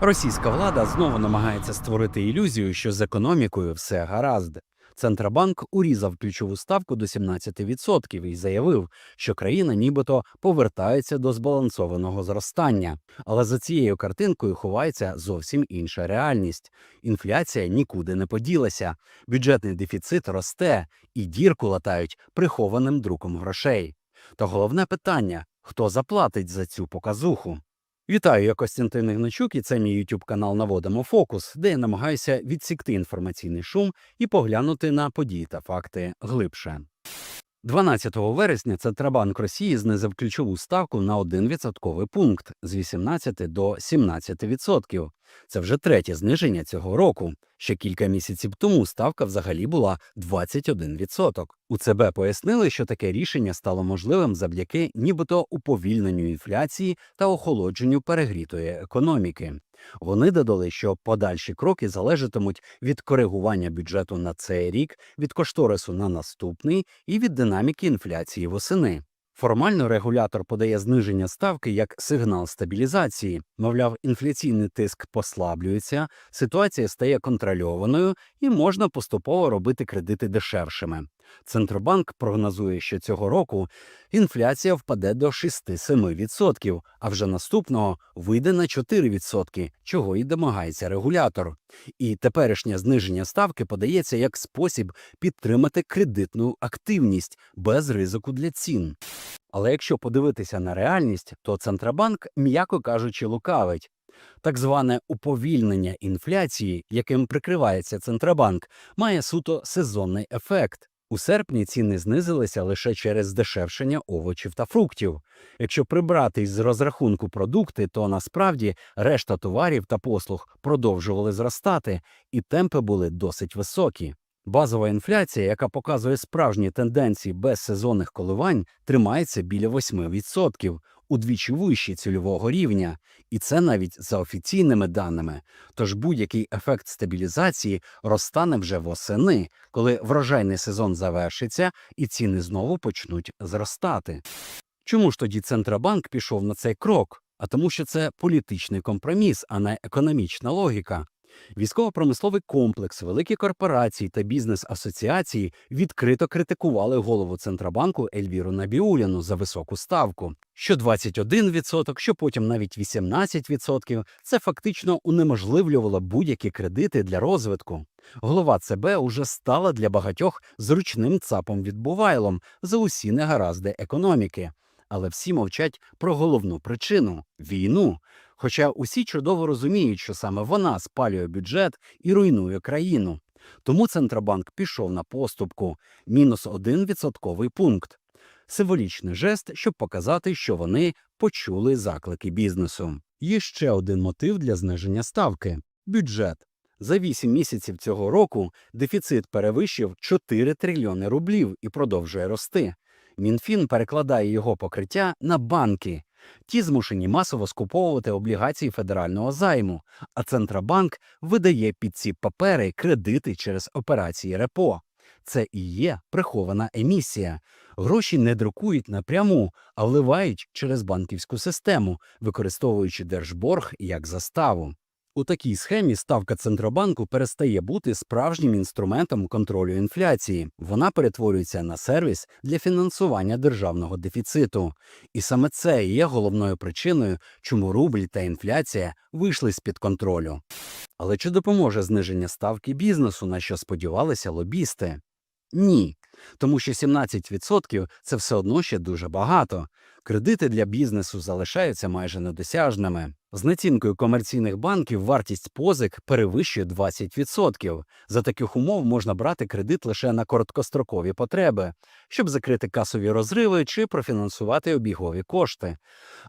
Російська влада знову намагається створити ілюзію, що з економікою все гаразд. Центробанк урізав ключову ставку до 17% і заявив, що країна нібито повертається до збалансованого зростання. Але за цією картинкою ховається зовсім інша реальність. Інфляція нікуди не поділася, бюджетний дефіцит росте, і дірку латають прихованим друком грошей. Та головне питання: хто заплатить за цю показуху? Вітаю, я Костянтин Ігначук, і це мій YouTube канал Наводимо фокус, де я намагаюся відсікти інформаційний шум і поглянути на події та факти глибше. 12 вересня Центробанк Росії знизив ключову ставку на 1 відсотковий пункт з 18 до 17%. Це вже третє зниження цього року. Ще кілька місяців тому ставка взагалі була 21%. У ЦБ пояснили, що таке рішення стало можливим завдяки нібито уповільненню інфляції та охолодженню перегрітої економіки. Вони додали, що подальші кроки залежатимуть від коригування бюджету на цей рік, від кошторису на наступний і від динаміки інфляції восени. Формально регулятор подає зниження ставки як сигнал стабілізації. Мовляв, інфляційний тиск послаблюється, ситуація стає контрольованою і можна поступово робити кредити дешевшими. Центробанк прогнозує, що цього року інфляція впаде до 6-7%, а вже наступного вийде на 4%, чого і домагається регулятор. І теперішнє зниження ставки подається як спосіб підтримати кредитну активність без ризику для цін. Але якщо подивитися на реальність, то Центробанк, м'яко кажучи, лукавить. Так зване уповільнення інфляції, яким прикривається Центробанк, має суто сезонний ефект. У серпні ціни знизилися лише через здешевшення овочів та фруктів. Якщо прибрати із розрахунку продукти, то насправді решта товарів та послуг продовжували зростати, і темпи були досить високі. Базова інфляція, яка показує справжні тенденції без сезонних коливань, тримається біля 8%, удвічі вище цільового рівня, і це навіть за офіційними даними. Тож будь-який ефект стабілізації розтане вже восени, коли врожайний сезон завершиться і ціни знову почнуть зростати. Чому ж тоді Центробанк пішов на цей крок? А тому, що це політичний компроміс, а не економічна логіка. Військово-промисловий комплекс, великі корпорації та бізнес-асоціації відкрито критикували голову Центробанку Ельвіру Набіуліну за високу ставку. Що 21%, що потім навіть 18% – це фактично унеможливлювало будь-які кредити для розвитку. Голова ЦБ уже стала для багатьох зручним цапом відбувайлом за усі негаразди економіки. Але всі мовчать про головну причину війну. Хоча усі чудово розуміють, що саме вона спалює бюджет і руйнує країну. Тому Центробанк пішов на поступку мінус один відсотковий пункт. Символічний жест, щоб показати, що вони почули заклики бізнесу. Є ще один мотив для зниження ставки бюджет. За 8 місяців цього року дефіцит перевищив 4 трильйони рублів і продовжує рости. Мінфін перекладає його покриття на банки. Ті змушені масово скуповувати облігації федерального займу, а Центробанк видає під ці папери кредити через операції РЕПО. Це і є прихована емісія. Гроші не друкують напряму, а вливають через банківську систему, використовуючи держборг як заставу. У такій схемі ставка Центробанку перестає бути справжнім інструментом контролю інфляції. Вона перетворюється на сервіс для фінансування державного дефіциту. І саме це є головною причиною, чому рубль та інфляція вийшли з-під контролю. Але чи допоможе зниження ставки бізнесу, на що сподівалися лобісти? Ні. Тому що 17% – це все одно ще дуже багато. Кредити для бізнесу залишаються майже недосяжними. З націнкою комерційних банків вартість позик перевищує 20%. За таких умов можна брати кредит лише на короткострокові потреби, щоб закрити касові розриви чи профінансувати обігові кошти.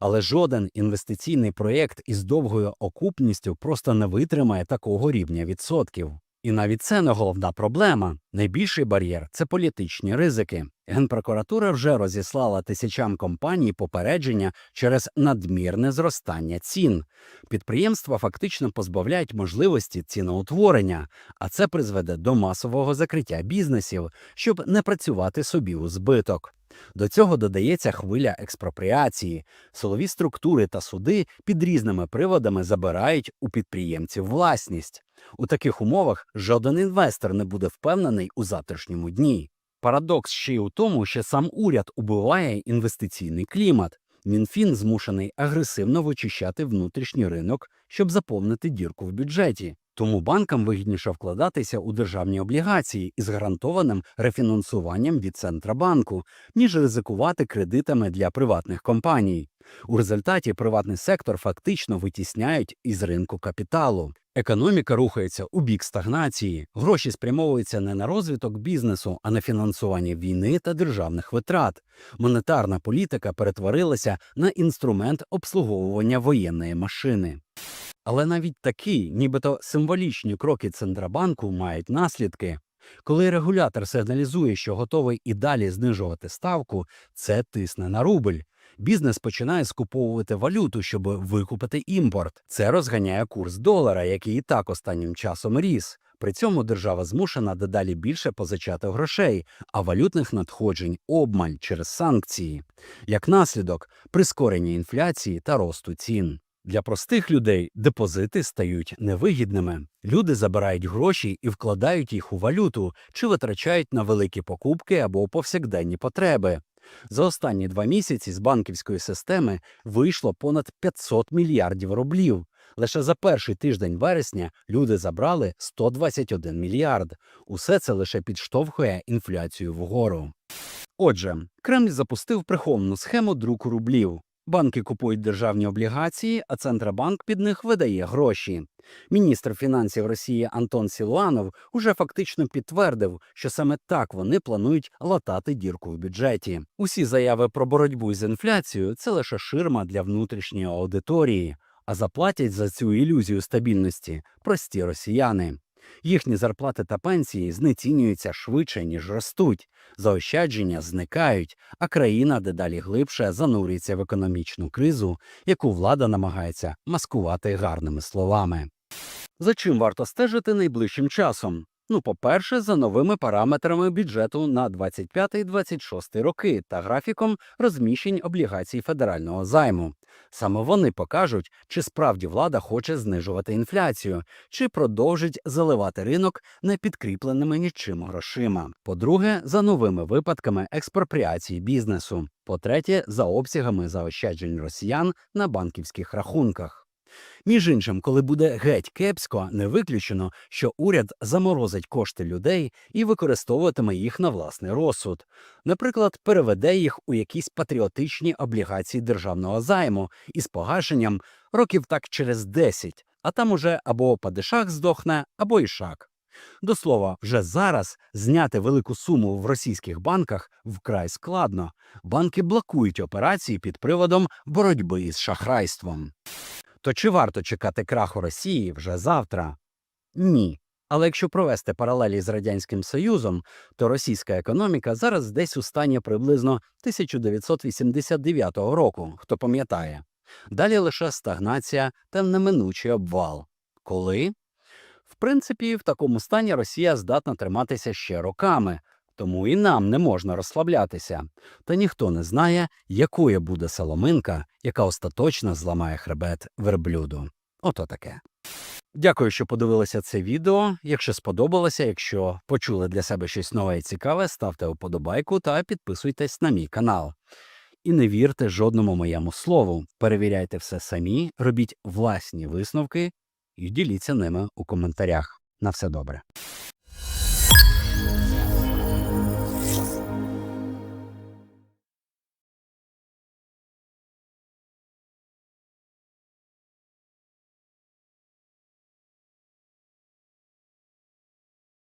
Але жоден інвестиційний проєкт із довгою окупністю просто не витримає такого рівня відсотків. І навіть це не головна проблема. Найбільший бар'єр це політичні ризики. Генпрокуратура вже розіслала тисячам компаній попередження через надмірне зростання цін. Підприємства фактично позбавляють можливості ціноутворення, а це призведе до масового закриття бізнесів, щоб не працювати собі у збиток. До цього додається хвиля експропріації. Силові структури та суди під різними приводами забирають у підприємців власність. У таких умовах жоден інвестор не буде впевнений у завтрашньому дні. Парадокс ще й у тому, що сам уряд убиває інвестиційний клімат. Мінфін змушений агресивно вичищати внутрішній ринок, щоб заповнити дірку в бюджеті. Тому банкам вигідніше вкладатися у державні облігації із гарантованим рефінансуванням від Центробанку, ніж ризикувати кредитами для приватних компаній. У результаті приватний сектор фактично витісняють із ринку капіталу. Економіка рухається у бік стагнації, гроші спрямовуються не на розвиток бізнесу, а на фінансування війни та державних витрат. Монетарна політика перетворилася на інструмент обслуговування воєнної машини. Але навіть такі, нібито символічні кроки Центробанку мають наслідки. Коли регулятор сигналізує, що готовий і далі знижувати ставку, це тисне на рубль. Бізнес починає скуповувати валюту, щоб викупити імпорт. Це розганяє курс долара, який і так останнім часом ріс. При цьому держава змушена дедалі більше позичати грошей, а валютних надходжень обмаль через санкції. Як наслідок, прискорення інфляції та росту цін. Для простих людей депозити стають невигідними. Люди забирають гроші і вкладають їх у валюту чи витрачають на великі покупки або повсякденні потреби. За останні два місяці з банківської системи вийшло понад 500 мільярдів рублів. Лише за перший тиждень вересня люди забрали 121 мільярд. Усе це лише підштовхує інфляцію вгору. Отже, Кремль запустив приховану схему друку рублів. Банки купують державні облігації, а Центробанк під них видає гроші. Міністр фінансів Росії Антон Сілуанов уже фактично підтвердив, що саме так вони планують латати дірку в бюджеті. Усі заяви про боротьбу з інфляцією це лише ширма для внутрішньої аудиторії, а заплатять за цю ілюзію стабільності прості росіяни. Їхні зарплати та пенсії знецінюються швидше, ніж ростуть, заощадження зникають, а країна дедалі глибше занурюється в економічну кризу, яку влада намагається маскувати гарними словами. За чим варто стежити найближчим часом? Ну, по-перше, за новими параметрами бюджету на 25-26 роки та графіком розміщень облігацій федерального займу. Саме вони покажуть, чи справді влада хоче знижувати інфляцію, чи продовжить заливати ринок непідкріпленими нічим грошима. По-друге, за новими випадками експропріації бізнесу. По-третє, за обсягами заощаджень росіян на банківських рахунках. Між іншим, коли буде геть кепсько, не виключено, що уряд заморозить кошти людей і використовуватиме їх на власний розсуд. Наприклад, переведе їх у якісь патріотичні облігації державного займу із погашенням років так через 10, а там уже або падишах здохне, або ішак. До слова, вже зараз зняти велику суму в російських банках вкрай складно. Банки блокують операції під приводом боротьби із шахрайством. То чи варто чекати краху Росії вже завтра? Ні. Але якщо провести паралелі з Радянським Союзом, то російська економіка зараз десь у стані приблизно 1989 року, хто пам'ятає. Далі лише стагнація та неминучий обвал. Коли? В принципі, в такому стані Росія здатна триматися ще роками, тому і нам не можна розслаблятися. Та ніхто не знає, якою буде соломинка, яка остаточно зламає хребет верблюду. Ото таке. Дякую, що подивилися це відео. Якщо сподобалося, якщо почули для себе щось нове і цікаве, ставте вподобайку та підписуйтесь на мій канал. І не вірте жодному моєму слову. Перевіряйте все самі, робіть власні висновки і діліться ними у коментарях. На все добре.